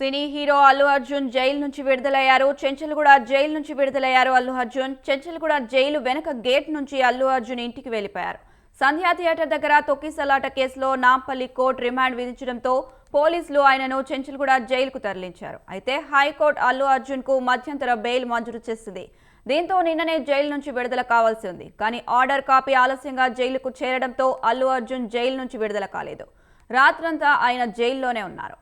Cine hero Allu Arjun jail నుంచి విడుదలయ్యారు. Chanchalguda jail నుంచి విడుదలయ్యారు అల్లు అర్జున్. చెంచల్గూడ జైలు వెనక గేట్ నుంచి అల్లు అర్జున్ ఇంటికి వెళ్ళిపోయారు సంధ్యా థియేటర్ దగ్గర తొక్కిసలాట కేసులో నాంపల్లి కోర్టు రిమాండ్ విధించడంతో పోలీసులు ఆయనను చెంచల్గూడ జైలుకు తరలించారు. అయితే హైకోర్టు అల్లు అర్జున్కు మధ్యంతర బెయిల్ మంజూరు చేసింది. దీంతో నిన్ననే జైలు నుంచి విడుదల కావాల్సి ఉంది. కానీ ఆర్డర్ కాపీ ఆలస్యంగా జైలుకు చేరడంతో అల్లు అర్జున్ జైలు నుంచి విడుదల కాలేదు. రాత్రంతా ఆయన జైల్లోనే ఉన్నారు.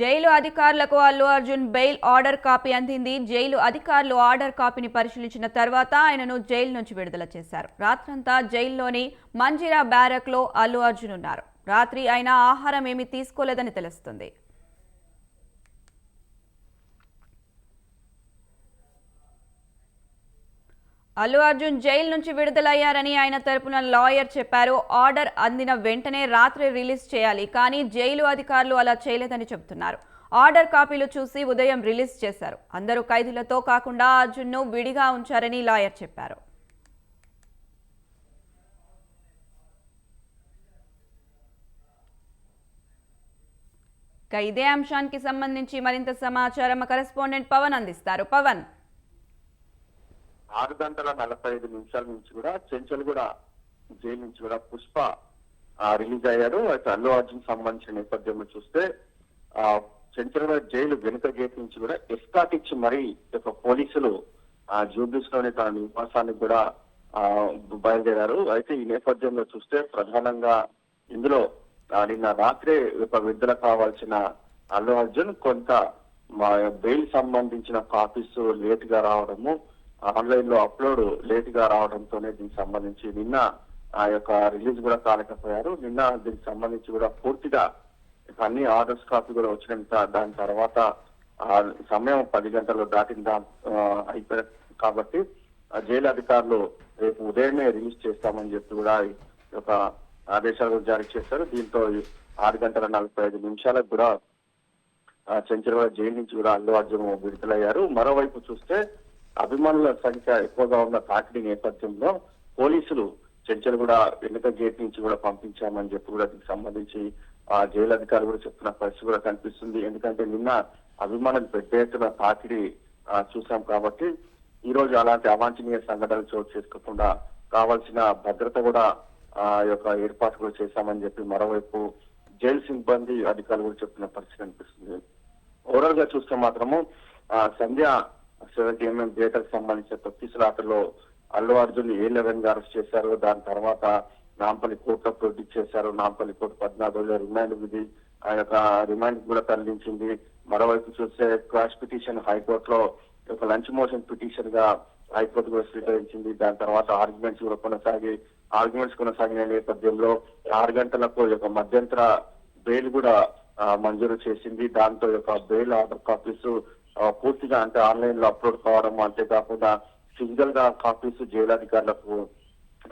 జైలు అధికారులకు Allu Arjun bail order copy అందింది. జైలు అధికారులు ఆర్డర్ కాపీని పరిశీలించిన తర్వాత ఆయనను జైలు నుంచి విడుదల చేశారు. రాత్రంతా జైల్లోని మంజీరా బ్యారక్లో అల్లు అర్జున్ ఉన్నారు. రాత్రి ఆయన ఆహారం ఏమీ తీసుకోలేదని తెలుస్తుంది. అల్లు అర్జున్ జైలు నుంచి విడుదలయ్యారని ఆయన తరపున లాయర్ చెప్పారు. ఆర్డర్ అందిన వెంటనే రాత్రి రిలీజ్ చేయాలి కానీ జైలు అధికారులు అలా చేయలేదని చెబుతున్నారు. ఆర్డర్ కాపీలు చూసి ఉదయం రిలీజ్ చేశారు. అందరూ ఖైదీలతో కాకుండా అర్జున్ను విడిగా ఉంచారని లాయర్ చెప్పారు. ఇక ఇదే అంశానికి సంబంధించి మరింత సమాచారం కరెస్పాండెంట్ పవన్ అందిస్తారు. పవన్ ఆరు గంటల నలభై ఐదు నిమిషాల నుంచి కూడా చెంచల్ కూడా జైలు నుంచి కూడా పుష్ప రిలీజ్ అయ్యారు. అయితే అల్లు అర్జున్ సంబంధించిన నేపథ్యంలో చూస్తే ఆ చెంచల్ జైలు వెనుక గేట్ నుంచి కూడా ఎస్కాట్ ఇచ్చి మరీ ఒక పోలీసులు ఆ జూబ్లీస్లోని తన నివాసానికి కూడా ఆ బయలుదేరారు. అయితే ఈ నేపథ్యంలో చూస్తే ప్రధానంగా ఇందులో నిన్న రాత్రే ఒక విడుదల కావాల్సిన అల్లు అర్జున్ కొంత మా బెయిల్ సంబంధించిన కాపీస్ లేట్గా రావడము ఆన్లైన్లో అప్లోడ్ లేట్గా రావడంతోనే దీనికి సంబంధించి నిన్న ఆ యొక్క రిలీజ్ కూడా కాలేకపోయారు. నిన్న దీనికి సంబంధించి కూడా పూర్తిగా ఇక అన్ని ఆర్డర్స్ కాపీ కూడా వచ్చిన దాని తర్వాత సమయం పది గంటలు దాటిన దా- ఆ, అయిపోయి కాబట్టి ఆ జైలు అధికారులు రేపు ఉదయమే రిలీజ్ చేస్తామని చెప్పి కూడా ఒక ఆదేశాలు జారీ చేశారు. దీంతో ఆరు గంటల నలభై ఐదు నిమిషాలకు కూడా ఆ, జైలు నుంచి కూడా అల్లు అర్జున్ విడుదలయ్యారు. మరోవైపు చూస్తే అభిమానుల సంఖ్య ఎక్కువగా ఉన్న తాకిడి నేపథ్యంలో పోలీసులు చెంచలగూడ వెనుక గేట్ నుంచి కూడా పంపించామని చెప్పి కూడా దీనికి సంబంధించి ఆ జైలు అధికారులు కూడా చెప్తున్న పరిస్థితి కూడా కనిపిస్తుంది. ఎందుకంటే నిన్న అభిమానులు పెద్ద ఎత్తున తాకిడి చూశాం చూసాం కాబట్టి ఈ రోజు అలాంటి అవాంఛనీయ సంఘటనలు చోటు చేసుకోకుండా కావాల్సిన భద్రత కూడా ఆ యొక్క ఏర్పాటు కూడా చేశామని చెప్పి మరోవైపు జైలు సిబ్బంది అధికారులు కూడా చెప్తున్న పరిస్థితి కనిపిస్తుంది. ఓవరాల్గా చూస్తే మాత్రము ఆ, సంధ్య సెవెంటీ ఎంఎం థియేటర్ సంబంధించిన తొక్కిసలాటలో అల్లు అర్జున్ ఏ లెవెన్గా అరెస్ట్ చేశారు దాని తర్వాత నాంపల్లి కోర్టులో ప్రొడ్యూస్ చేశారు నాంపల్లి కోర్టు పద్నాలుగు రోజుల రిమాండ్ విధి ఆ యొక్క రిమాండ్ కూడా తరలించింది. మరోవైపు చూస్తే క్రాష్ పిటిషన్ హైకోర్టులో ఒక లంచ్ మోషన్ పిటిషన్గా హైకోర్టు కూడా స్వీకరించింది. దాని తర్వాత ఆర్గ్యుమెంట్స్ కూడా కొనసాగి ఆర్గ్యుమెంట్స్ కొనసాగిన నేపథ్యంలో ఆరు గంటలకు ఒక యొక్క మధ్యంతర బెయిల్ కూడా మంజూరు చేసింది. దాంతో యొక్క బెయిల్ ఆర్డర్ కాపీస్ పూర్తిగా అంటే ఆన్లైన్లో అప్లోడ్ కావడం అంతేకాకుండా ఫిజికల్గా కాపీస్ జైలాధికారులకు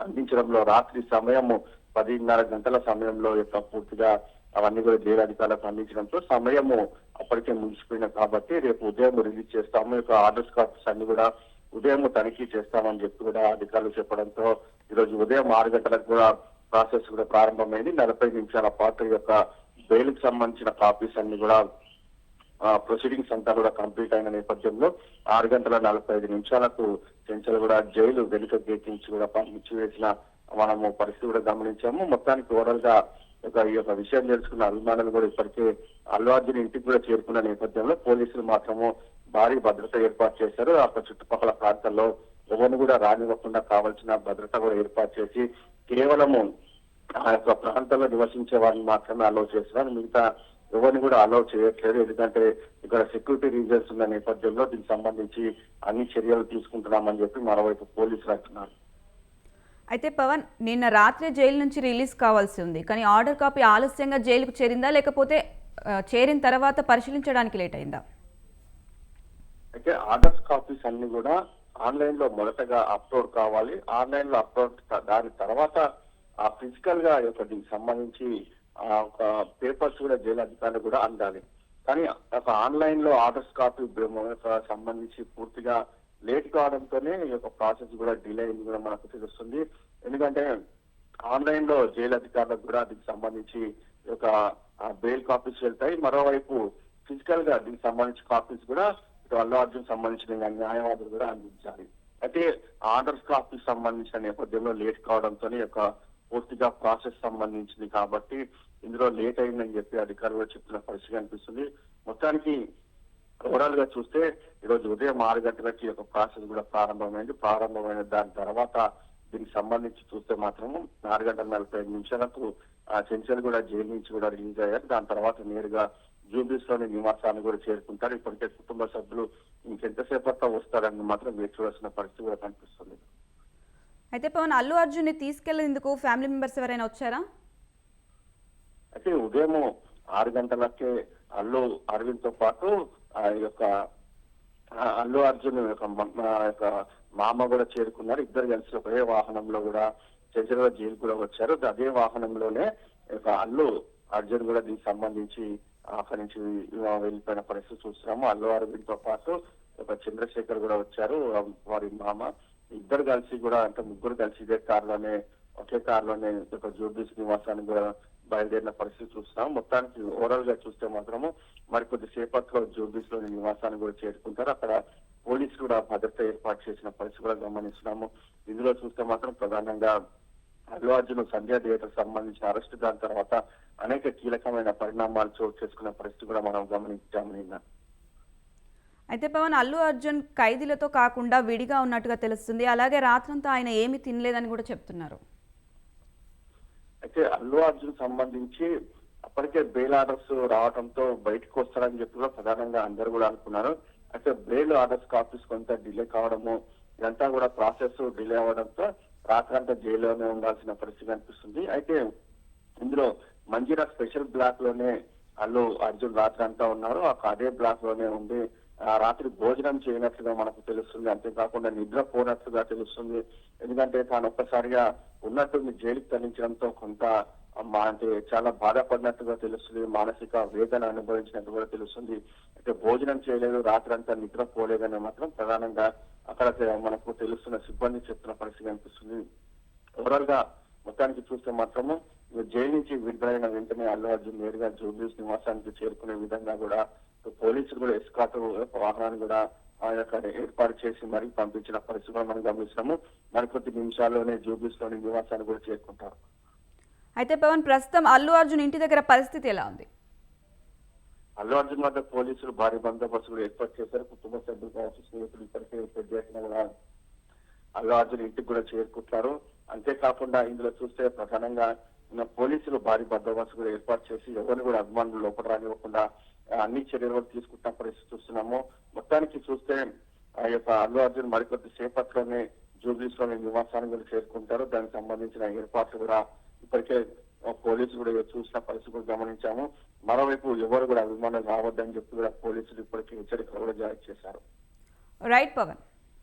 అందించడంలో రాత్రి సమయం పదిన్నర గంటల సమయంలో యొక్క పూర్తిగా అవన్నీ కూడా జైలాధికారులకు అందించడంతో సమయము అప్పటికే ముగిసిపోయిన కాబట్టి రేపు ఉదయం రిలీజ్ చేస్తాము. యొక్క ఆర్డర్స్ కాపీస్ అన్ని కూడా ఉదయం తనిఖీ చేస్తామని చెప్పి కూడా అధికారులు చెప్పడంతో ఈరోజు ఉదయం ఆరు గంటలకు కూడా ప్రాసెస్ కూడా ప్రారంభమైంది. నలభై నిమిషాల పాటు యొక్క బెయిల్కి సంబంధించిన కాపీస్ అన్ని కూడా ప్రొసీడింగ్స్ అంతా కూడా కంప్లీట్ అయిన నేపథ్యంలో ఆరు గంటల నలభై ఐదు నిమిషాలకు చెంచల్ కూడా జైలు వెనుక గేట్ నుంచి కూడా వేసిన మనము పరిస్థితి కూడా గమనించాము. మొత్తానికి ఓవరాల్గా ఒక ఈ యొక్క విషయం తెలుసుకున్న అభిమానులు కూడా ఇప్పటికే అల్లు అర్జున్ ఇంటికి కూడా చేరుకున్న నేపథ్యంలో పోలీసులు మాత్రము భారీ భద్రత ఏర్పాటు చేశారు. అక్కడ చుట్టుపక్కల ప్రాంతాల్లో ఎవరిని కూడా రానివ్వకుండా కావాల్సిన భద్రత కూడా ఏర్పాటు చేసి కేవలము ఆ యొక్క ప్రాంతంలో నివసించే వారిని మాత్రమే అలో చేస్తున్నారు. మిగతా ఎవరిని కూడా అలౌ చేయట్లేదు. ఎందుకంటే ఇక్కడ సెక్యూరిటీ రీజన్స్ ఉన్న నేపథ్యంలో దీనికి సంబంధించి అన్ని చర్యలు తీసుకుంటున్నామని చెప్పి మరోవైపు పోలీసులు అంటున్నారు. అయితే పవన్ నిన్న రాత్రి జైలు నుంచి రిలీజ్ కావాల్సి ఉంది. కానీ ఆర్డర్ కాపీ ఆలస్యంగా జైలుకు చేరిందా? లేకపోతే చేరిన తర్వాత పరిశీలించడానికి లేట్ అయిందా? అయితే ఆర్డర్స్ కాపీస్ అన్ని కూడా ఆన్లైన్లో మొదటగా అప్లోడ్ కావాలి. ఆన్లైన్లో అప్లోడ్ దాని తర్వాత ఆ ఫిజికల్గా యొక్క దీనికి సంబంధించి ఒక పేపర్స్ కూడా జైలు అధికారులు కూడా అందాలి. కానీ ఒక ఆన్లైన్లో ఆర్డర్స్ కాపీ సంబంధించి పూర్తిగా లేట్ కావడంతోనే ఈ యొక్క ప్రాసెస్ కూడా డిలే అయింది కూడా మనకు తెలుస్తుంది. ఎందుకంటే ఆన్లైన్లో జైలు అధికారులకు కూడా దీనికి సంబంధించి ఒక బెయిల్ కాపీస్ వెళ్తాయి. మరోవైపు ఫిజికల్గా దీనికి సంబంధించి కాపీస్ కూడా ఇటు అల్లు అర్జున్ సంబంధించిన న్యాయవాదులు కూడా అందించాలి. అయితే ఆర్డర్స్ కాపీస్ సంబంధించిన నేపథ్యంలో లేట్ కావడంతోనే యొక్క పూర్తిగా ప్రాసెస్ సంబంధించింది కాబట్టి ఇందులో లేట్ అయిందని చెప్పి అధికారులు చెప్తున్న పరిస్థితి కనిపిస్తుంది. మొత్తానికి ఓవరాల్గా చూస్తే ఈరోజు ఉదయం ఆరు గంటలకి ఒక యొక్క ప్రాసెస్ కూడా ప్రారంభమైంది. ప్రారంభమైన దాని తర్వాత దీనికి సంబంధించి చూస్తే మాత్రం ఆరు గంటల నలభై ఐదు నిమిషాలకు ఆ చెంచల్ కూడా జైలు నుంచి కూడా రిలీజ్ అయ్యారు. దాని తర్వాత నేరుగా జూబ్లీస్లోని నివాసాన్ని కూడా చేరుకుంటారు. ఇప్పటికే కుటుంబ సభ్యులు ఇంకెంతసేపట్లో వస్తారని మాత్రం వేచి చూడాల్సిన పరిస్థితి కూడా కనిపిస్తుంది. అయితే పవన్ అల్లు అర్జున్ని తీసుకెళ్ళేందుకు ఫ్యామిలీ మెంబర్స్ ఎవరైనా వచ్చారా? అయితే ఉదయం ఆరు గంటలకే అల్లు అరవింద్తో పాటు ఆ యొక్క అల్లు అర్జున్ యొక్క యొక్క మామ కూడా చేరుకున్నారు. ఇద్దరు కలిసి ఒకే వాహనంలో కూడా చంద్రబాబు జైలు కూడా వచ్చారు. అదే వాహనంలోనే యొక్క అల్లు అర్జున్ కూడా దీనికి సంబంధించి అక్కడి నుంచి వెళ్ళిపోయిన పరిస్థితి చూస్తున్నాము. అల్లు అరవింద్తో పాటు ఒక చంద్రశేఖర్ కూడా వచ్చారు వారి మామ. ఇద్దరు కలిసి కూడా అంటే ముగ్గురు కలిసి ఇదే కారులోనే ఒకే కారులోనే ఒక జూబ్లీస్ నివాసానికి కూడా బయలుదేరిన పరిస్థితి చూస్తున్నాం. మొత్తానికి ఓవరాల్గా చూస్తే మాత్రము మరి కొద్ది సేపట్లో లోని నివాసాన్ని కూడా చేరుకుంటారు. అక్కడ పోలీసులు కూడా భద్రత ఏర్పాటు చేసిన పరిస్థితి కూడా గమనిస్తున్నాము. ఇందులో చూస్తే మాత్రం ప్రధానంగా అల్లు అర్జున్ సంధ్యా థియేటర్ సంబంధించిన అరెస్ట్ దాని తర్వాత అనేక కీలకమైన పరిణామాలు చోటు చేసుకున్న పరిస్థితి కూడా మనం గమనించాము నిన్న. అయితే పవన్ అల్లు అర్జున్ ఖైదీలతో కాకుండా విడిగా ఉన్నట్టుగా తెలుస్తుంది. అలాగే రాత్రంతా ఆయన ఏమీ తినలేదని కూడా చెప్తున్నారు. అయితే అల్లు అర్జున్ సంబంధించి అప్పటికే బెయిల్ ఆర్డర్స్ రావడంతో బయటకు వస్తారని చెప్పి కూడా ప్రధానంగా అందరూ కూడా అనుకున్నారు. అయితే బెయిల్ ఆర్డర్స్ కాపీస్ కొంత డిలే కావడము ఇదంతా కూడా ప్రాసెస్ డిలే అవడంతో రాత్రంతా జైల్లోనే ఉండాల్సిన పరిస్థితి కనిపిస్తుంది. అయితే ఇందులో మంజీరా స్పెషల్ బ్లాక్లోనే అల్లు అర్జున్ రాత్రంతా ఉన్నారు. అదే బ్లాక్లోనే ఉండి రాత్రి భోజనం చేయనట్లుగా మనకు తెలుస్తుంది. అంతేకాకుండా నిద్రపోనట్లుగా తెలుస్తుంది. ఎందుకంటే తాను ఒక్కసారిగా ఉన్నట్టు జైలుకి తరలించడంతో కొంత అంటే చాలా బాధపడినట్టుగా తెలుస్తుంది. మానసిక వేదన అనుభవించినట్టు కూడా తెలుస్తుంది. అయితే భోజనం చేయలేదు రాత్రి అంతా నిద్రపోలేదని మాత్రం ప్రధానంగా అక్కడ మనకు తెలుస్తున్న సిబ్బంది చెప్తున్న పరిస్థితి అనిపిస్తుంది ఓవరాల్గా మొత్తానికి చూస్తే మాత్రము జైలు నుంచి విడుదలైన వెంటనే అల్లు అర్జున్ నేరుగా జూబ్లీస్ నివాసానికి చేరుకునే విధంగా కూడా పోలీసులు కూడా ఎస్కాట్ వాహనాన్ని కూడా ఆ యొక్క ఏర్పాటు చేసి మరీ పంపించిన పరిస్థితి మనం గమనిస్తున్నాము. మరికొద్ది నిమిషాల్లోనే జూబ్లీస్లోని నివాసాన్ని కూడా చేరుకుంటారు. అయితే పవన్ ప్రస్తుతం అల్లు అర్జున్ ఇంటి దగ్గర పరిస్థితి ఎలా ఉంది? అల్లు అర్జున్ వద్ద పోలీసులు భారీ బందోబస్తు కూడా ఏర్పాటు చేశారు. కుటుంబ సభ్యులు కావచ్చు స్నేహితులు ఇప్పటికే ఏర్పాటు చేసిన కూడా అల్లు అర్జున్ ఇంటికి కూడా చేరుకుంటారు అంతేకాకుండా ఇందులో చూస్తే ప్రధానంగా ఉన్న పోలీసులు భారీ బందోబస్తు కూడా ఏర్పాటు చేసి ఎవరిని కూడా అభిమానులు లోపల రానివ్వకుండా అన్ని చర్యలు తీసుకుంటున్న పరిస్థితి చూస్తున్నాము. మొత్తానికి చూస్తే ఆ యొక్క అల్లు అర్జున్ మరికొద్ది సేపట్లోనే జూబ్లీస్లోని నివాసానికి కూడా చేరుకుంటారు. దానికి సంబంధించిన ఏర్పాట్లు కూడా ఇప్పటికే పోలీసులు కూడా చూసిన పరిస్థితి కూడా గమనించాము. మరోవైపు ఎవరు కూడా అభిమానులు రావద్దని చెప్పి కూడా పోలీసులు ఇప్పటికే హెచ్చరికలు కూడా జారీ చేశారు. Right Pawan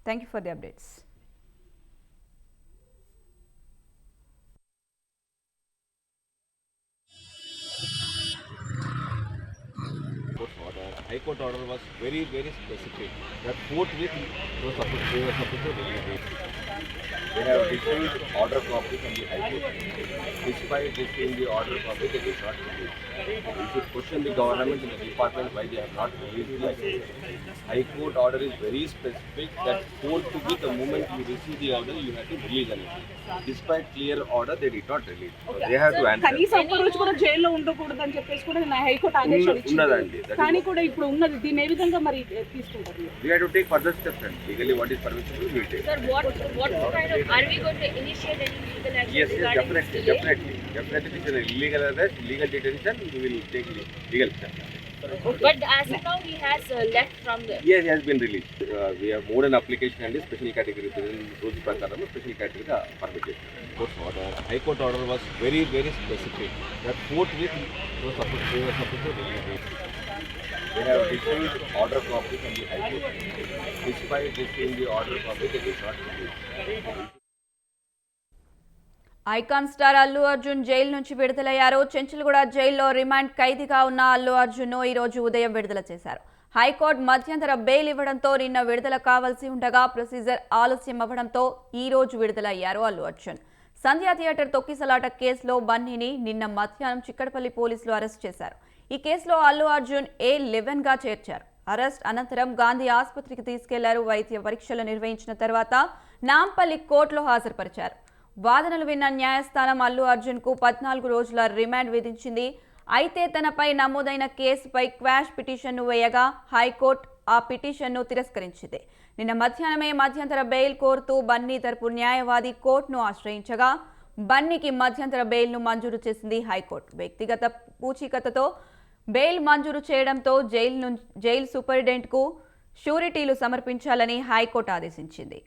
thank you for the updates High court order was very, very specific. That forthwith it was supposed, to release. They have received order copy from the High Court. Despite receiving the order copy, they did not release. We should question the government and the department why they have not released the High Court order is very specific that forthwith the moment you receive the order, you have to release anything. Despite clear order, they did not release. So they have to answer. కనీసం ఒక్క రోజు కూడా జైల్లో ఉండకూడదు అని చెప్పేసి కూడా నా హైకోర్టు ఆదేశాలు ఉన్న- ఉన్నదండి. ఇచ్చింది That is కానీ కూడా ఇప్పుడు ఉన్నది దీన్ని ఏ విధంగా మరి తీసుకుంటారు We have to take further steps and legally what is permissible, we will take. Sir, what are we going to initiate any legal action? Yes, yes, definitely, definitely, definitely. It's an illegal arrest, Legal detention. We will take legal action. But as of now, he has uh, left from the. Yes, he has been released. Uh, we have more an application and special category. Rules prakaram special category permitted. Court order. High court order was very very specific. That court with was supposed to was supposed to be. They have issued order copies from the High Court. Despite issuing the order copy, they did not release. Icon star Allu Arjun jail నుంచి విడుదలయ్యారు. చెంచులగూడ జైల్లో remand ఖైదీగా ఉన్న అల్లు అర్జున్ను ఈ రోజు ఉదయం విడుదల చేశారు. High court మధ్యంతర బెయిల్ ఇవ్వడంతో నిన్న విడుదల కావాల్సి ఉండగా ప్రొసీజర్ ఆలస్యం అవ్వడంతో ఈ రోజు విడుదలయ్యారు అల్లు అర్జున్. సంధ్యా థియేటర్ తొక్కిసలాట కేసులో బన్నీని నిన్న మధ్యాహ్నం చిక్కడపల్లి పోలీసులు అరెస్ట్ చేశారు. ఈ కేసులో అల్లు అర్జున్ ఏ లెవెన్గా చేర్చారు. అరెస్ట్ అనంతరం గాంధీ ఆసుపత్రికి తీసుకెళ్ళారు. వైద్య పరీక్షలు నిర్వహించిన తర్వాత నాంపల్లి కోర్టులో హాజరుపరిచారు. వాదనలు విన్న న్యాయస్థానం అల్లు అర్జున్కు పద్నాలుగు రోజుల రిమాండ్ విధించింది. అయితే తనపై నమోదైన కేసుపై క్వాష్ పిటిషన్ను వేయగా హైకోర్టు ఆ పిటిషన్ను తిరస్కరించింది. నిన్న మధ్యాహ్నమే మధ్యంతర బెయిల్ కోరుతూ బన్నీ తరపు న్యాయవాది కోర్టును ఆశ్రయించగా బన్నీకి మధ్యంతర బెయిల్ను మంజూరు చేసింది హైకోర్టు. వ్యక్తిగత పూచీకత్తుతో బెయిల్ మంజూరు చేయడంతో జైలు జైలు సూపరింటెండెంట్కు షూరిటీలు సమర్పించాలని హైకోర్టు ఆదేశించింది.